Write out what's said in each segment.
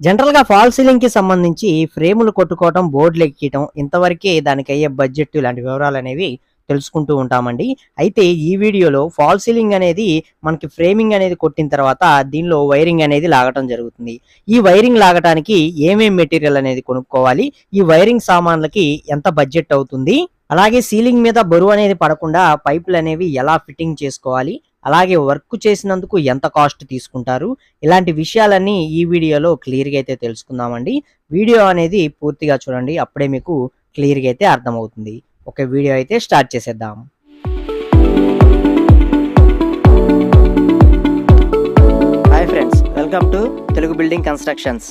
జనరల్‌గా ఫాల్ సీలింగ్‌కి సంబంధించి ఫ్రేములు కొట్టుకోవటం, బోర్డులు ఎక్కియటం ఇంతవరకే దానికయ్యే బడ్జెట్ ఇలాంటి వివరాలనేవి తెలుసుకుంటూ ఉంటామండి. అయితే ఈ వీడియోలో ఫాల్ సీలింగ్ అనేది మనకి ఫ్రేమింగ్ అనేది కొట్టిన తర్వాత దీనిలో వైరింగ్ అనేది లాగటం జరుగుతుంది. ఈ వైరింగ్ లాగటానికి ఏమేం మెటీరియల్ అనేది కొనుక్కోవాలి? ఈ వైరింగ్ సామాన్లకి ఎంత బడ్జెట్ అవుతుంది? అలాగే సీలింగ్ మీద బరువు అనేది పడకుండా పైపులు అనేవి ఎలా ఫిట్టింగ్ చేసుకోవాలి? అలాగే వర్క్ చేసినందుకు ఎంత కాస్ట్ తీసుకుంటారు? ఇలాంటి విషయాలన్నీ ఈ వీడియోలో క్లియర్‌గా అయితే తెలుసుకుందామండి. వీడియో అనేది పూర్తిగా చూడండి. అప్పుడే మీకు క్లియర్‌గా అయితే అర్థమవుతుంది. ఒక వీడియో అయితే స్టార్ట్ చేసేద్దాం. Hi friends. Welcome to Telugu building constructions.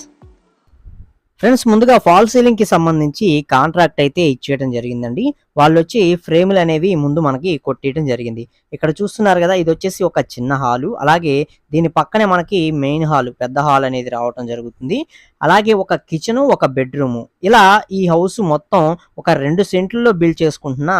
Friends ముందుగా ఫాల్ సీలింగ్కి సంబంధించి కాంట్రాక్ట్ అయితే ఇచ్చేయడం జరిగిందండి. వాళ్ళు వచ్చి ఫ్రేములు అనేవి ముందు మనకి కొట్టేయడం జరిగింది. ఇక్కడ చూస్తున్నారు కదా ఇది వచ్చేసి ఒక చిన్న హాలు. అలాగే దీని పక్కనే మనకి మెయిన్ హాల్ పెద్ద హాల్ అనేది రావటం జరుగుతుంది. అలాగే ఒక కిచెను, ఒక బెడ్‌రూము. ఇలా ఈ హౌస్ మొత్తం ఒక రెండు సెంట్లలో బిల్డ్ చేసుకుంటున్న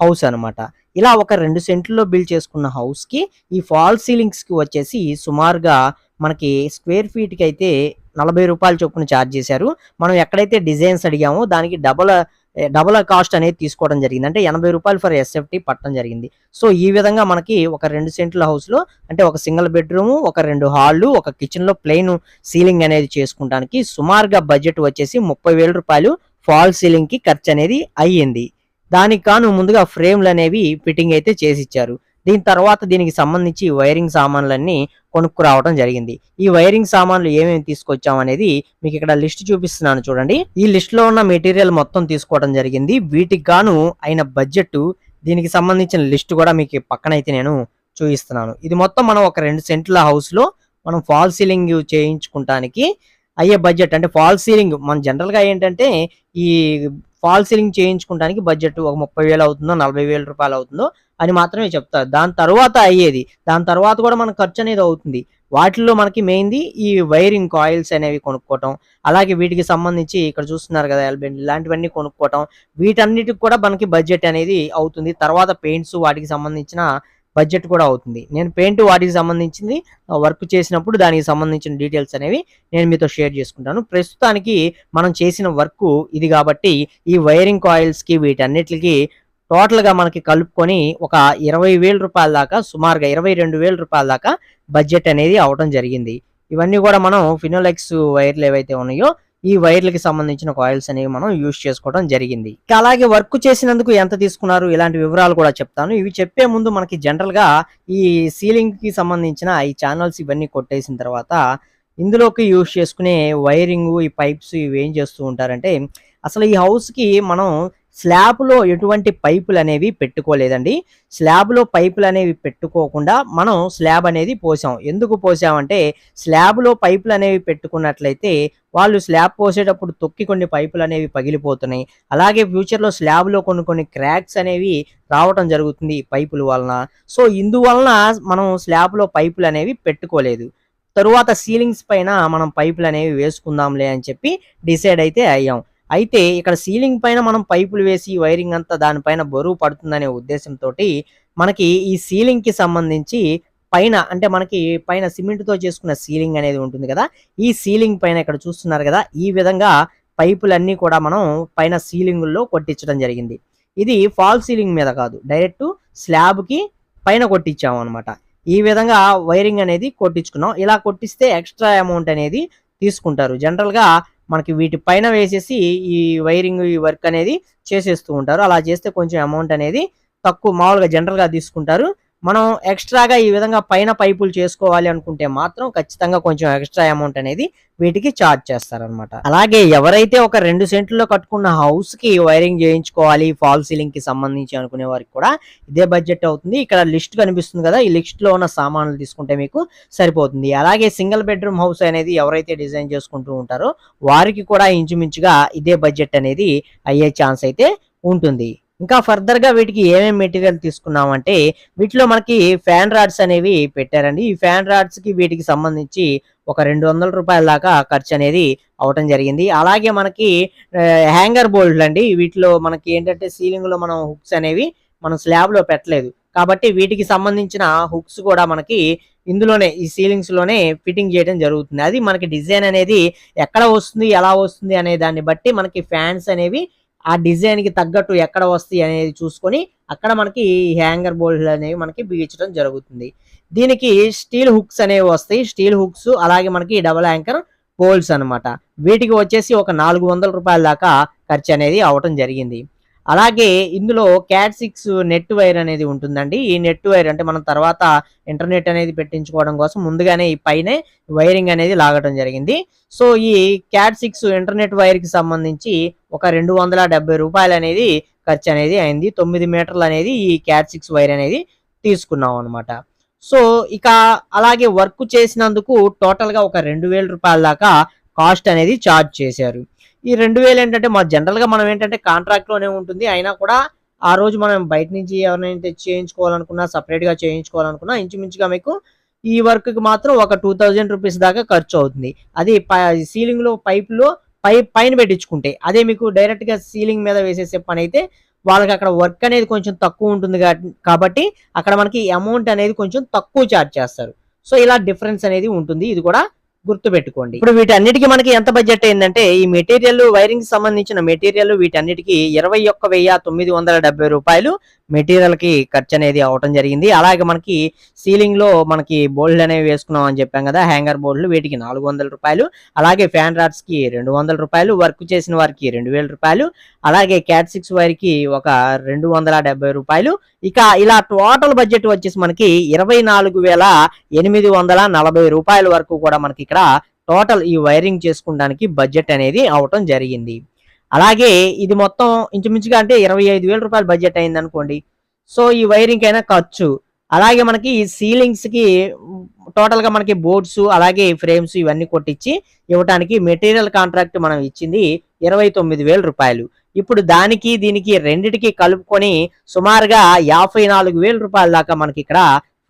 హౌస్ అనమాట. ఇలా ఒక రెండు సెంట్లలో బిల్డ్ చేసుకున్న హౌస్‌కి ఈ ఫాల్ సీలింగ్స్‌కి వచ్చేసి సుమారుగా మనకి స్క్వేర్ ఫీట్‌కి అయితే నలభై రూపాయల చొప్పున చార్జ్ చేశారు. మనం ఎక్కడైతే డిజైన్స్ అడిగామో దానికి డబల్ డబల్ కాస్ట్ అనేది తీసుకోవడం జరిగింది. అంటే ఎనభై రూపాయలు ఫర్ ఎస్ఎఫ్టీ పట్టడం జరిగింది. సో, ఈ విధంగా మనకి ఒక రెండు సెంట్ల హౌస్‌లో అంటే ఒక సింగిల్ బెడ్‌రూము, ఒక రెండు హాళ్ళు ఒక కిచెన్‌లో ప్లెయిన్ సీలింగ్ అనేది చేసుకుంటానికి సుమారుగా బడ్జెట్ వచ్చేసి రూ. 30,000 ఫాల్ సీలింగ్‌కి ఖర్చనేది అయ్యింది. దానికి కాను ముందుగా ఫ్రేమ్లు అనేవి ఫిట్టింగ్ అయితే చేసిచ్చారు. దీని తర్వాత దీనికి సంబంధించి వైరింగ్ సామాన్లన్నీ కొనుక్కురావడం జరిగింది. ఈ వైరింగ్ సామాన్లు ఏమేమి తీసుకొచ్చామనేది ఇక్కడ లిస్ట్ చూపిస్తున్నాను చూడండి. ఈ లిస్ట్‌లో ఉన్న మెటీరియల్ మొత్తం తీసుకోవడం జరిగింది. వీటికి గాను అయిన బడ్జెట్ దీనికి సంబంధించిన లిస్ట్ కూడా మీకు పక్కనైతే నేను చూపిస్తున్నాను ఇది మొత్తం మనం ఒక రెండు సెంట్ల హౌస్‌లో మనం ఫాల్ సీలింగ్ చేయించుకుంటానికి అయ్యే బడ్జెట్ అంటే ఫాల్ సీలింగ్ మన జనరల్‌గా ఏంటంటే ఈ ఫాల్ సీలింగ్ చేయించుకోవడానికి బడ్జెట్ ఒక 30,000 అవుతుందో, నలభై వేల రూపాయలు అవుతుందో అని మాత్రమే చెప్తారు. దాని తర్వాత అయ్యేది. దాని తర్వాత కూడా మనకి ఖర్చు అనేది అవుతుంది. వాటిల్లో మనకి మెయిన్‌ది ఈ వైరింగ్ కాయిల్స్ అనేవి కొనుక్కోవటం. అలాగే వీటికి సంబంధించి ఇక్కడ చూస్తున్నారు కదా ఎల్బెండ్ ఇలాంటివన్నీ కొనుక్కోవటం. వీటన్నిటికి కూడా మనకి బడ్జెట్ అనేది అవుతుంది. తర్వాత పెయింట్స్ వాటికి సంబంధించిన బడ్జెట్ కూడా అవుతుంది. నేను పెయింట్ వాటికి సంబంధించింది వర్క్ చేసినప్పుడు దానికి సంబంధించిన డీటెయిల్స్ అనేవి నేను మీతో షేర్ చేసుకుంటాను. ప్రస్తుతానికి మనం చేసిన వర్క్ ఇది కాబట్టి ఈ వైరింగ్ కాయిల్స్‌కి వీటన్నిటికి టోటల్‌గా మనకి కలుపుకొని ఒక ఇరవై వేల రూపాయల దాకా సుమారుగా ఇరవై రెండు వేల రూపాయల దాకా బడ్జెట్ అనేది అవడం జరిగింది. ఇవన్నీ కూడా మనం ఫినోలెక్స్ వైర్లు ఏవైతే ఉన్నాయో ఈ వైర్లకి సంబంధించిన కాయిల్స్ అనేవి మనం యూజ్ చేసుకోవడం జరిగింది. అలాగే వర్క్ చేసినందుకు ఎంత తీసుకున్నారు? ఇలాంటి వివరాలు కూడా చెప్తాను. ఇవి చెప్పే ముందు మనకి జనరల్గా ఈ సీలింగ్కి సంబంధించిన ఈ ఛానల్స్ ఇవన్నీ కొట్టేసిన తర్వాత ఇందులోకి యూజ్ చేసుకునే వైరింగ్ ఈ పైప్స్ ఏం చేస్తూ ఉంటారంటే అసలు ఈ హౌస్‌కి మనం స్లాబ్‌లో ఎటువంటి పైపులు అనేవి పెట్టుకోలేదండి. స్లాబ్‌లో పైపులు అనేవి పెట్టుకోకుండా మనం స్లాబ్ అనేది పోసాం. ఎందుకు పోసామంటే స్లాబ్‌లో పైపులు అనేవి పెట్టుకున్నట్లయితే వాళ్ళు స్లాబ్ పోసేటప్పుడు తొక్కి కొన్ని పైపులు అనేవి పగిలిపోతున్నాయి. అలాగే ఫ్యూచర్‌లో స్లాబ్‌లో కొన్ని కొన్ని క్రాక్స్ అనేవి రావటం జరుగుతుంది పైపుల వలన. సో, ఇందువలన మనం స్లాబ్‌లో పైపులు అనేవి పెట్టుకోలేదు. తరువాత సీలింగ్స్ పైన మనం పైపులు అనేవి వేసుకుందాంలే అని చెప్పి డిసైడ్ అయితే అయ్యాం. అయితే ఇక్కడ సీలింగ్ పైన మనం పైపులు వేసి వైరింగ్ అంతా దానిపైన బరువు పడుతుందనే ఉద్దేశంతోటి మనకి ఈ సీలింగ్‌కి సంబంధించి పైన అంటే మనకి పైన సిమెంట్‌తో చేసుకున్న సీలింగ్ అనేది ఉంటుంది కదా ఈ సీలింగ్ పైన ఇక్కడ చూస్తున్నారు కదా ఈ విధంగా పైపులన్నీ కూడా మనం పైన సీలింగుల్లో కొట్టించడం జరిగింది. ఇది ఫాల్ సీలింగ్ మీద కాదు. డైరెక్ట్ స్లాబ్‌కి పైన కొట్టించామనమాట. ఈ విధంగా వైరింగ్ అనేది కొట్టించుకున్నాం. ఇలా కొట్టిస్తే ఎక్స్‌ట్రా అమౌంట్ అనేది తీసుకుంటారు. జనరల్‌గా మనకి వీటి పైన వేసేసి ఈ వైరింగ్ ఈ వర్క్ అనేది చేసేస్తూ ఉంటారు. అలా చేస్తే కొంచెం అమౌంట్ అనేది తక్కువ మామూలుగా జనరల్‌గా తీసుకుంటారు. మనం ఎక్స్‌ట్రాగా ఈ విధంగా పైన పైపులు చేసుకోవాలి అనుకుంటే మాత్రం ఖచ్చితంగా కొంచెం ఎక్స్‌ట్రా అమౌంట్ అనేది వీటికి చార్జ్ చేస్తారనమాట. అలాగే ఎవరైతే ఒక రెండు సెంట్లలో కట్టుకున్న హౌస్‌కి వైరింగ్ చేయించుకోవాలి ఫాల్ సీలింగ్కి సంబంధించి అనుకునే వారికి కూడా ఇదే బడ్జెట్ అవుతుంది. ఇక్కడ లిస్ట్ కనిపిస్తుంది కదా ఈ లిస్ట్‌లో ఉన్న సామాన్లు తీసుకుంటే మీకు సరిపోతుంది. అలాగే సింగిల్ బెడ్‌రూమ్ హౌస్ అనేది ఎవరైతే డిజైన్ చేసుకుంటూ ఉంటారో వారికి కూడా ఇంచుమించుగా ఇదే బడ్జెట్ అనేది అయ్యే ఛాన్స్ అయితే ఉంటుంది. ఇంకా ఫర్దర్‌గా వీటికి ఏమేమి మెటీరియల్ తీసుకున్నామంటే వీటిలో మనకి ఫ్యాన్ రాడ్స్ అనేవి పెట్టారండి. ఈ ఫ్యాన్ రాడ్స్‌కి వీటికి సంబంధించి ఒక రెండు వందల రూపాయల దాకా ఖర్చు అనేది అవ్వటం జరిగింది. అలాగే మనకి హ్యాంగర్ హ్యాంగర్ అండి వీటిలో మనకి ఏంటంటే సీలింగ్‌లో మనం హుక్స్ అనేవి మనం స్లాబ్‌లో పెట్టలేదు. కాబట్టి వీటికి సంబంధించిన హుక్స్ కూడా మనకి ఇందులోనే ఈ సీలింగ్స్లోనే ఫిట్టింగ్ చేయడం జరుగుతుంది అది మనకి డిజైన్ అనేది ఎక్కడ వస్తుంది ఎలా వస్తుంది అనే దాన్ని బట్టి మనకి ఫ్యాన్స్ అనేవి ఆ డిజైన్కి తగ్గట్టు ఎక్కడ వస్తాయి అనేది చూసుకొని అక్కడ మనకి హ్యాంగర్ బోల్డ్లు అనేవి మనకి బిగించడం జరుగుతుంది. దీనికి స్టీల్ హుక్స్ అనేవి వస్తాయి. స్టీల్ హుక్స్ అలాగే మనకి డబుల్ యాంకర్ పోల్స్ అన్నమాట. వీటికి వచ్చేసి ఒక నాలుగు వందల రూపాయల దాకా ఖర్చు అనేది అవటం జరిగింది. అలాగే ఇందులో క్యాట్ సిక్స్ నెట్ వైర్ అనేది ఉంటుందండి. ఈ నెట్ వైర్ అంటే మనం తర్వాత ఇంటర్నెట్ అనేది పెట్టించుకోవడం కోసం ముందుగానే ఈ పైనే వైరింగ్ అనేది లాగటం జరిగింది. సో ఈ క్యాట్ సిక్స్ ఇంటర్నెట్ వైర్కి సంబంధించి ఒక రెండు వందల డెబ్బై రూపాయలు అనేది ఖర్చు అనేది అయింది. తొమ్మిది మీటర్లు అనేది ఈ క్యాట్ సిక్స్ వైర్ అనేది తీసుకున్నాం అనమాట సో ఇక అలాగే వర్క్ చేసినందుకు టోటల్గా ఒక రెండు వేల రూపాయల దాకా కాస్ట్ అనేది చార్జ్ చేశారు. ఈ రెండు వేలు ఏంటంటే మా జనరల్గా మనం ఏంటంటే కాంట్రాక్ట్లోనే ఉంటుంది. అయినా కూడా ఆ రోజు మనం బయట నుంచి ఎవరినైతే చేయించుకోవాలనుకున్నా సపరేట్గా చేయించుకోవాలనుకున్నా ఇంచుమించుగా మీకు ఈ వర్క్కి మాత్రం ఒక టూ థౌజండ్ రూపీస్ దాకా ఖర్చు అవుతుంది. అది సీలింగ్లో పైప్లో పైప్ పైన పెట్టించుకుంటే అదే మీకు డైరెక్ట్గా సీలింగ్ మీద వేసేసే పని అయితే వాళ్ళకి అక్కడ వర్క్ అనేది కొంచెం తక్కువ ఉంటుంది కాబట్టి అక్కడ మనకి అమౌంట్ అనేది కొంచెం తక్కువ చార్జ్ చేస్తారు. సో ఇలా డిఫరెన్స్ అనేది ఉంటుంది. ఇది కూడా గుర్తు పెట్టుకోండి ఇప్పుడు వీటన్నిటికీ మనకి ఎంత బడ్జెట్ అయిందంటే ఈ మెటీరియల్ వైరింగ్ సంబంధించిన మెటీరియల్ వీటన్నిటికీ ఇరవై ఒక్క వెయ్యి తొమ్మిది వందల డెబ్బై రూపాయలు మెటీరియల్కి ఖర్చు అనేది అవటం జరిగింది. అలాగే మనకి సీలింగ్లో మనకి బోల్డ్ అనేవి వేసుకున్నాం అని చెప్పాం కదా హ్యాంగర్ బోల్డ్లు వీటికి నాలుగు వందల రూపాయలు. అలాగే ఫ్యాన్ రాడ్స్కి రెండు వందల రూపాయలు వర్క్ చేసిన వారికి రెండు వేల రూపాయలు. అలాగే క్యాట్ సిక్స్ వైర్కి ఒక రెండు వందల డెబ్బై రూపాయలు. ఇక ఇలా టోటల్ బడ్జెట్ వచ్చేసి మనకి ఇరవై నాలుగు వేల ఎనిమిది వందల నలభై రూపాయల వరకు కూడా మనకి ఇక్కడ టోటల్ ఈ వైరింగ్ చేసుకోవడానికి బడ్జెట్ అనేది అవటం జరిగింది. అలాగే ఇది మొత్తం ఇంచుమించుగా అంటే ఇరవై ఐదు వేల రూపాయల బడ్జెట్ అయింది అనుకోండి. సో ఈ వైరింగ్ అయినా ఖర్చు. అలాగే మనకి ఈ సీలింగ్స్కి టోటల్గా మనకి బోర్డ్స్ అలాగే ఫ్రేమ్స్ ఇవన్నీ కొట్టించి ఇవ్వడానికి మెటీరియల్ కాంట్రాక్ట్ మనం ఇచ్చింది ఇరవై తొమ్మిది వేల రూపాయలు. ఇప్పుడు దానికి దీనికి రెండిటికి కలుపుకొని సుమారుగా యాభై నాలుగు వేల రూపాయల దాకా మనకి ఇక్కడ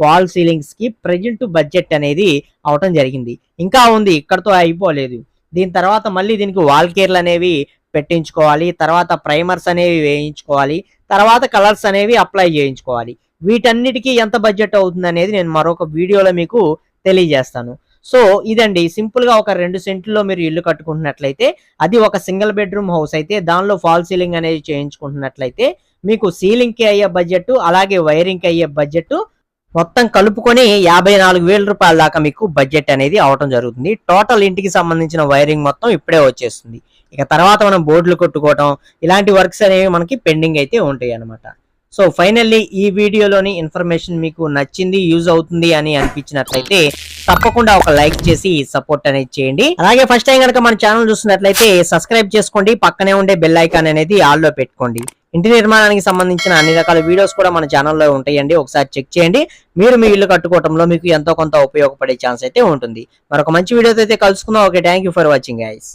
ఫాల్ సీలింగ్స్కి ప్రజెంట్ బడ్జెట్ అనేది అవటం జరిగింది. ఇంకా ఉంది ఇక్కడతో అయిపోలేదు. దీని తర్వాత మళ్ళీ దీనికి వాల్ కేర్లు అనేవి పెట్టించుకోవాలి తర్వాత ప్రైమర్స్ అనేవి వేయించుకోవాలి తర్వాత కలర్స్ అనేవి అప్లై చేయించుకోవాలి. వీటన్నిటికీ ఎంత బడ్జెట్ అవుతుంది అనేది నేను మరొక వీడియోలో మీకు తెలియజేస్తాను. సో ఇదండి సింపుల్గా ఒక రెండు సెంట్లో మీరు ఇల్లు కట్టుకుంటున్నట్లయితే అది ఒక సింగిల్ బెడ్రూమ్ హౌస్ అయితే దానిలో ఫాల్ సీలింగ్ అనేది చేయించుకుంటున్నట్లయితే మీకు సీలింగ్కి అయ్యే బడ్జెట్ అలాగే వైరింగ్కి అయ్యే బడ్జెట్ మొత్తం కలుపుకొని యాభై నాలుగు వేల రూపాయల దాకా మీకు బడ్జెట్ అనేది అవటం జరుగుతుంది. టోటల్ ఇంటికి సంబంధించిన వైరింగ్ మొత్తం ఇప్పుడే వచ్చేస్తుంది. ఇక తర్వాత మనం బోర్డులు కొట్టుకోవటం ఇలాంటి వర్క్స్ అనేవి మనకి పెండింగ్ అయితే ఉంటాయి అన్నమాట. సో ఫైనల్లీ ఈ వీడియోలోని ఇన్ఫర్మేషన్ మీకు నచ్చింది యూజ్ అవుతుంది అని అనిపించినట్లయితే తప్పకుండా ఒక లైక్ చేసి సపోర్ట్ అనేది చేయండి. అలాగే ఫస్ట్ టైం కనుక మన ఛానల్ చూస్తున్నట్లయితే సబ్స్క్రైబ్ చేసుకోండి. పక్కనే ఉండే బెల్ ఐకాన్ అనేది ఆల్లో పెట్టుకోండి. ఇంటి నిర్మాణానికి సంబంధించిన అన్ని రకాల వీడియోస్ కూడా మన ఛానల్లో ఉంటాయండి. ఒకసారి చెక్ చేయండి. మీరు మీ ఇల్లు కట్టుకోవడంలో మీకు ఎంతో కొంత ఉపయోగపడే ఛాన్స్ అయితే ఉంటుంది. మరొక మంచి వీడియోతో అయితే కలుసుకుందాం. Okay thank you for watching guys